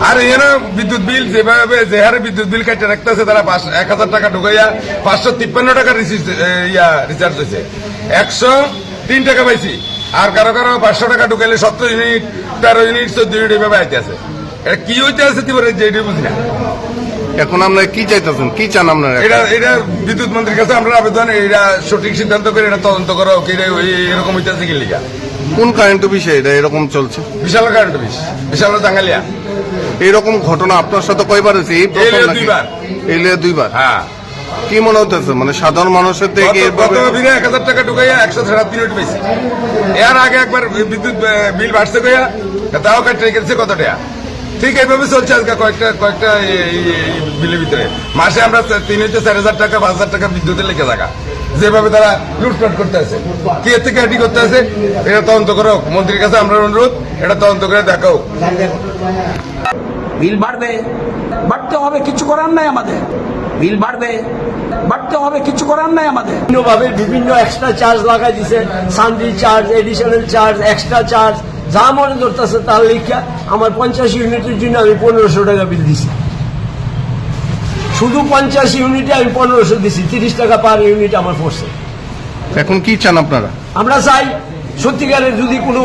আর এখানে বিদ্যুৎ বিল যেভাবে যে হারে বিদ্যুৎ বিল কাটে রাখতেছে তারা এক হাজার টাকা ঢুকাইয়া পাঁচশো তিপ্পান্ন টাকা ইয়া রিচার্জ হয়েছে একশো তিন টাকা পাইছি। আর কারও কারও পাঁচশো টাকা ঢুকাইলে সত্তর ইউনিট তেরো ইউনিট চোদ্দ ইউনিট এভাবে আইতে আছে। এটা কি হইতে আছে তুই যে এটা বুঝি না। এখন আপনারা কি চাইতেছেন? কি চান আপনারা এটা এটা বিদ্যুৎ মন্ত্রীর কাছে আমরা আবেদন এটা সঠিক সিদ্ধান্ত করে এটা তদন্ত করা হোক এটা ওই- এরকম হইতেছে কি লিগা? কোন কারেন্ট বিষয় এটা এরকম চলছে? বিশাল কারেন্ট অফিস বিশাল দাঙ্গালিয়া এইরকম ঘটনা আপনার সাথে কয়বার হয়েছে? এই প্রথম নাকি? দুইবার। দুইবার? হ্যাঁ। কি মনে হতেছে মানে সাধারণ মানুষের থেকে এভাবে গত এক হাজার টাকা ঢুকাইয়া একশো সাড়ে তিন মিনিট পেয়েছি এর আগে একবার বিদ্যুৎ বিল বাড়ছে কইয়া তাও কাটতে গেছে কত টাকা ঠিক এইভাবে চলছে আজকে কয়েকটা কয়েকটা বিলের ভিতরে। মাসে আমরা তিন হচ্ছে চার হাজার টাকা পাঁচ হাজার টাকা বিদ্যুতের লেগে থাকা। যেভাবে তারা লুটপাট করতে আছে। কি এর থেকে এটি করতে আছে? এটা তদন্ত করো মন্ত্রীর কাছে আমরা অনুরোধ এটা তদন্ত করে দেখাও বিল বাড়বে। বাড়তে হবে কিছু করার নাই আমাদের। বিল বাড়বে। বাড়তে হবে কিছু করার নাই আমাদের। বিভিন্নভাবে বিভিন্ন এক্সট্রা চার্জ লাগাই দিছে। Sunday charge additional charge extra charge যা মনে ধরতেছে তার লেখা আমার পঞ্চাশ ইউনিটের জন্য আমি পনেরোশো টাকা বিল দিছি। শুধু পঞ্চাশ ইউনিটে আমি পনেরোশো দিছি তিরিশ টাকা পার ইউনিট আমার পড়ছে এখন কি চান আপনারা? আমরা চাই সত্যিকারের যদি কোনো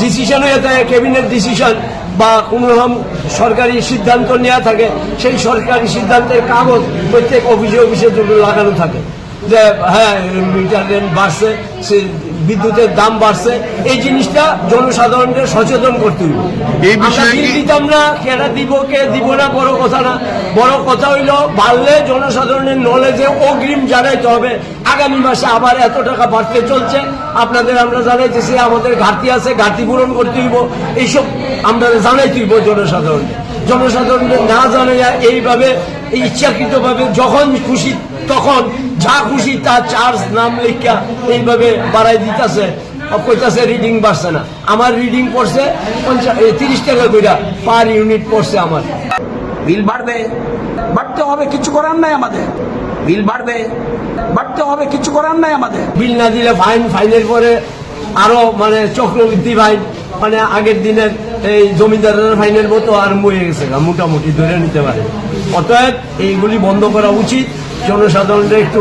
ডিসিশন হয়ে থাকে ক্যাবিনেট ডিসিশন বা কোনো রকম সরকারি সিদ্ধান্ত নেওয়া থাকে সেই সরকারি সিদ্ধান্তের কাগজ প্রত্যেক অফিসে অফিসে জন্য লাগানো থাকে। যে হ্যাঁ মিটার রেন্ট বাড়ছে সে বিদ্যুতের দাম বাড়ছে এই জিনিসটা জনসাধারণকে সচেতন করতে হবে। এই বিষয়ে আমরা দিতাম না কেনা দিব কে দিব না বড় কথা না। বড় কথা হইল বাড়লে জনসাধারণের নলেজে অগ্রিম জানাইতে হবে। আগামী মাসে আবার এত টাকা বাড়তে চলছে। আপনাদের আমরা জানাইতেছি আমাদের ঘাটতি আছে ঘাটতি পূরণ করতে হইব। এইসব আমরা জানাইতে হইব জনসাধারণকে। জনসাধারণকে না জানাইয়া এইভাবে ইচ্ছাকৃতভাবে যখন খুশি তখন যা খুশি তা চার্জ নাম লেখা এইভাবে বাড়াই দিতেছে। কইতাছে রিডিং বাড়ছে না। আমার রিডিং পড়ছে পঞ্চাশ তিরিশ টাকা কইরা পার ইউনিট পড়ছে আমার। বিল বাড়বে বাড়তে হবে কিছু করার নাই আমাদের। বিল বাড়বে বাড়তে হবে কিছু করার নাই আমাদের। বিল না দিলে ফাইন ফাইনের পরে আরও মানে চক্রবৃদ্ধি ফাইন মানে আগের দিনের এই জমিদারের ফাইনের মতো আরম্ভ হয়ে গেছে মোটামুটি ধরে নিতে পারে। অতএব এইগুলি বন্ধ করা উচিত। জনসাধারণের একটু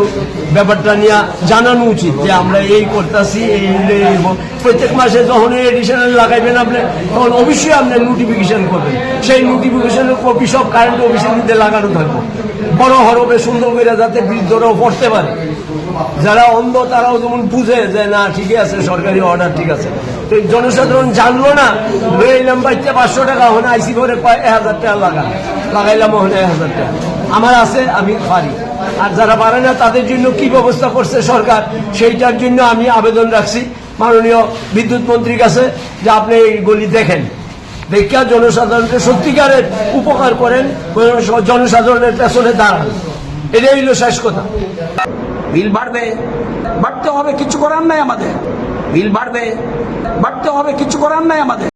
ব্যাপারটা নিয়ে জানানো উচিত যে আমরা এই করতেছি, এই এই প্রত্যেক মাসে যখন এডিশনাল লাগাইবেন আপনি, তখন অবশ্যই আপনি নোটিফিকেশন করবেন। সেই নোটিফিকেশনের কপি সব কারেন্ট অফিসের মধ্যে লাগানো থাকবে। বড় হরবে সুন্দর করে যাতে বৃদ্ধরাও পড়তে পারে। যারা অন্ধ, তারাও যেমন বুঝে যে, না, ঠিকই আছে, সরকারি অর্ডার ঠিক আছে। তো জনসাধারণ জানলো না লইলাম বাইতে পাঁচশো টাকা ওখানে আইসি করে এক হাজার টাকা লাগা লাগাইলাম ওখানে এক হাজার টাকা। আমার আছে, আমি পারি। আর যারা পারে না, তাদের জন্য কি ব্যবস্থা করছে সরকার, সেইটার জন্য আমি আবেদন রাখছি। মাননীয় বিদ্যুৎ মন্ত্রীর কাছে, যে আপনি এই গলি দেখেন। দেখা জনসাধারণকে সত্যিকারের উপকার করেন, জনসাধারণের পেছনে দাঁড়ান। এটাই হইল শেষ কথা। বিল বাড়বে, বাড়তে হবে, কিছু করার নাই আমাদের। বিল বাড়বে, বাড়তে হবে, কিছু করার নাই আমাদের।